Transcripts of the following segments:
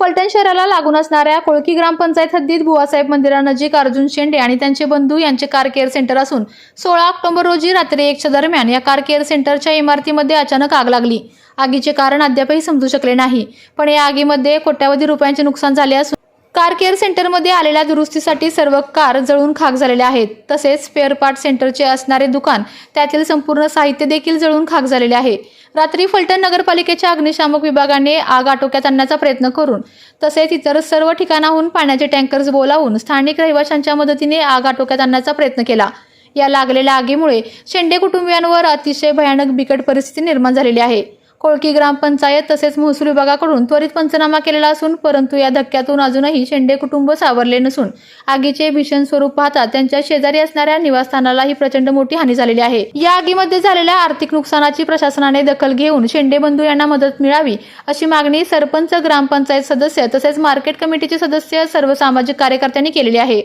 फलटण शहराला लागून असणाऱ्या कोळकी ग्रामपंचायत हद्दीत बुवासाहेब मंदिरानजीक अर्जुन शेंडे आणि त्यांचे बंधू यांचे कार केअर सेंटर असून सोळा ऑक्टोबर रोजी रात्री एकच्या दरम्यान या कार केअर सेंटरच्या इमारतीमध्ये अचानक आग लागली. आगीचे कारण अद्यापही समजू शकले नाही. पण या आगीमध्ये कोट्यावधी रुपयांचे नुकसान झाले असून कार केअर सेंटरमध्ये आलेल्या दुरुस्तीसाठी सर्व कार जळून खाक झालेल्या आहेत. तसेच स्पेअर पार्ट सेंटरचे असणारे दुकान त्यातील संपूर्ण साहित्य देखील जळून खाक झालेले आहे. रात्री फलटण नगरपालिकेच्या अग्निशामक विभागाने आग आटोक्यात आणण्याचा प्रयत्न करून तसेच इतर सर्व ठिकाणाहून पाण्याचे टँकर्स बोलावून स्थानिक रहिवाशांच्या मदतीने आग आटोक्यात आणण्याचा प्रयत्न केला. या लागलेल्या आगीमुळे शेंडे कुटुंबियांवर अतिशय भयानक बिकट परिस्थिती निर्माण झालेली आहे. कोळकी ग्रामपंचायत तसेच महसूल विभागाकडून त्वरित पंचनामा केलेला असून परंतु या धक्क्यातून अजूनही शेंडे कुटुंब सावरले नसून आगीचे भीषण स्वरूप पाहता त्यांच्या शेजारी असणाऱ्या निवासस्थानालाही प्रचंड मोठी हानी झालेली आहे. या आगीमध्ये झालेल्या आर्थिक नुकसानाची प्रशासनाने दखल घेऊन शेंडे बंधू यांना मदत मिळावी अशी मागणी सरपंच ग्रामपंचायत सदस्य तसेच मार्केट कमिटीचे सदस्य सर्व सामाजिक कार्यकर्त्यांनी केलेली आहे.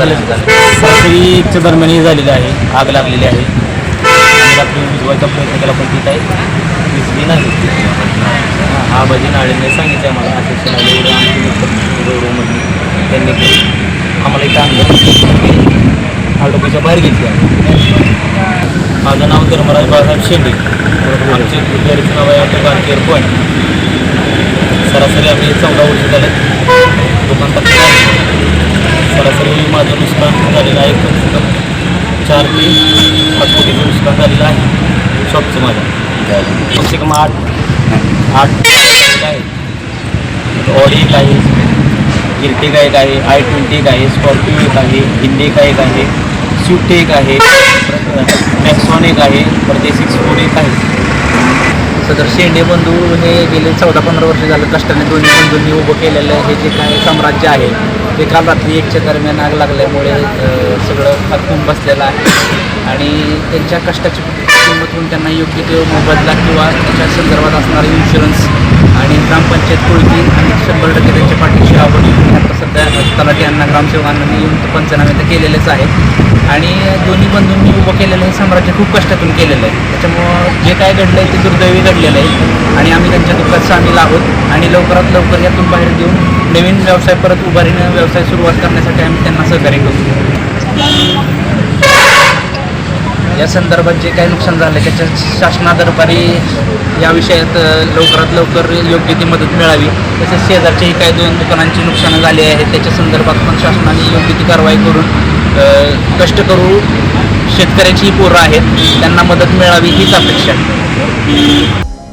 रात्री एकच्या दरम्यान हे झालेली आहे. आग लागलेली आहे. आम्ही रात्री विजवायचा प्रयत्न केला पण ती काही विजली नाही. हा भजी नाळेने सांगितलं मला. अध्यक्ष नाळे आमचे मित्र त्यांनी आम्हाला इथं आणलं. आटोपीच्या बाहेर घेतली आहे. माझं नाव धर्मराज बाळासाहेब शेंडे. आमचे विद्यार्थी नाव आहे दुकान केअर पॉईंट सरासरी आम्ही चौदा वर्ष झाले दुकान टाकलं सरासरी माझं नुकसान झालेलं आहे. चार ते पाच कोटीचं नुकसान झालेलं आहे. शॉपचं माझं. कम से कम आठ आठ आहे. ऑडी एक आहे. इर्टिगा एक आहे. आय ट्वेंटी एक आहे. स्कॉर्पिओ एक आहे. इंडिका एक आहे. स्विफ्ट एक आहे. मॅक्सॉन एक आहे. परत ए सिक्स फोर एक आहे. सदर शेंडे बंधू हे गेले चौदा पंधरा वर्ष झालं कष्टाने दोन्ही बंधूंनी उभं केलेलं हे जे काय साम्राज्य आहे ते काल रात्री एकच्या दरम्यान आग लागल्यामुळे सगळं आटून बसलेलं आहे. आणि त्यांच्या कष्टाची किंमतून त्यांना योग्य तो मोबदला किंवा त्याच्या संदर्भात असणारा इन्शुरन्स आणि ग्रामपंचायत कोळकी आणि शंभर टक्के त्यांच्या पाठीशी आपण आता सध्या तलाठी यांना ग्रामसेवकांना येऊन पंचनामे तर केलेलेच आहेत. आणि दोन्ही बंधूंनी उभं केलेलं हे साम्राज्य खूप कष्टातून केलेलं आहे. त्याच्यामुळं जे काय घडलं आहे ते दुर्दैवी घडलेलं आहे. आणि आम्ही त्यांच्या दुःखात सामील आहोत आणि लवकरात लवकर यातून बाहेर देऊन नवीन व्यवसाय परत उभारीनं व्यवसाय सुरुवात करण्यासाठी आम्ही त्यांना सहकार्य करू. या संदर्भात जे काही नुकसान झालं त्याच्या शासनादरबारी या विषयात लवकरात लवकर योग्य ती मदत मिळावी. तसेच शेजारच्याही काही दोन दुकानांची नुकसानं झाली आहेत त्याच्या संदर्भात पण शासनाने योग्य ती कारवाई करून कष्ट करू शेतकऱ्याची पोरं आहेत त्यांना मदत मिळावी हीच अपेक्षा आहे.